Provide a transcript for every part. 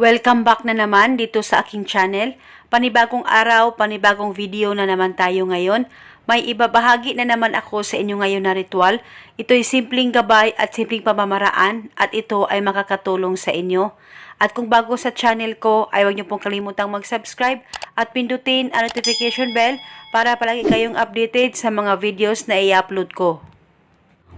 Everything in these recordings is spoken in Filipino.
Welcome back na naman dito sa aking channel. Panibagong araw, panibagong video na naman tayo ngayon. May ibabahagi na naman ako sa inyo ngayon na ritual. Ito'y simpleng gabay at simpleng pamamaraan at ito ay makakatulong sa inyo. At kung bago sa channel ko, ay huwag niyo pong kalimutang mag-subscribe at pindutin ang notification bell para palagi kayong updated sa mga videos na i-upload ko.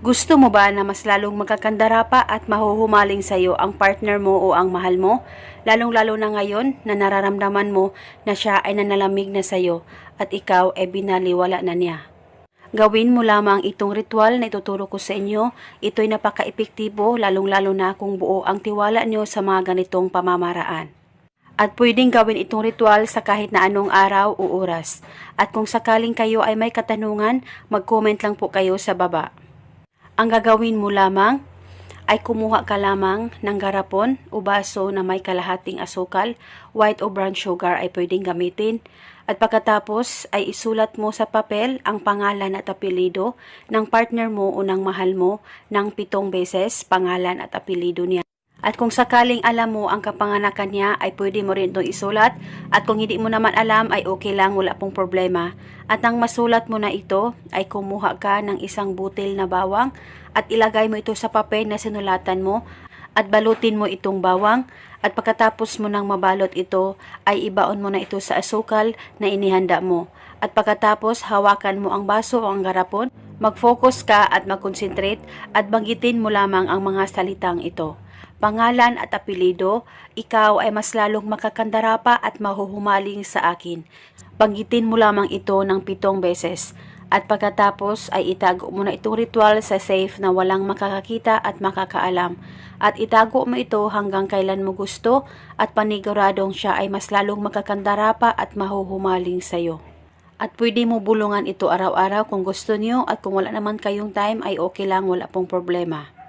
Gusto mo ba na mas lalong magkakandara pa at mahuhumaling sa iyo ang partner mo o ang mahal mo? Lalong-lalo na ngayon na nararamdaman mo na siya ay nanalamig na sa iyo at ikaw ay binaliwala na niya. Gawin mo lamang itong ritual na ituturo ko sa inyo. Ito'y napaka-epektibo lalong-lalo na kung buo ang tiwala niyo sa mga ganitong pamamaraan. At pwedeng gawin itong ritual sa kahit na anong araw o oras. At kung sakaling kayo ay may katanungan, mag-comment lang po kayo sa baba. Ang gagawin mo lamang ay kumuha ka lamang ng garapon o baso na may kalahating asukal, white o brown sugar ay pwedeng gamitin. At pagkatapos ay isulat mo sa papel ang pangalan at apelido ng partner mo o ng mahal mo ng pitong beses pangalan at apelido niya. At kung sakaling alam mo ang kapanganakan niya ay pwede mo rin itong isulat at kung hindi mo naman alam ay okay lang wala pong problema. At ang masulat mo na ito ay kumuha ka ng isang butil na bawang at ilagay mo ito sa papel na sinulatan mo at balutin mo itong bawang at pagkatapos mo nang mabalot ito ay ibaon mo na ito sa asukal na inihanda mo. At pagkatapos hawakan mo ang baso o ang garapon, mag-focus ka at mag-concentrate at banggitin mo lamang ang mga salitang ito pangalan at apelido, ikaw ay mas lalong makakandara pa at mahuhumaling sa akin. Banggitin mo lamang ito ng pitong beses. At pagkatapos ay itago mo na itong ritual sa safe na walang makakakita at makakaalam. At itago mo ito hanggang kailan mo gusto at paniguradong siya ay mas lalong makakandara pa at mahuhumaling sa'yo. At pwede mo bulungan ito araw-araw kung gusto niyo at kung wala naman kayong time ay okay lang, wala pong problema.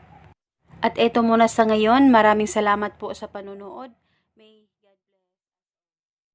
At eto muna sa ngayon, maraming salamat po sa panunood.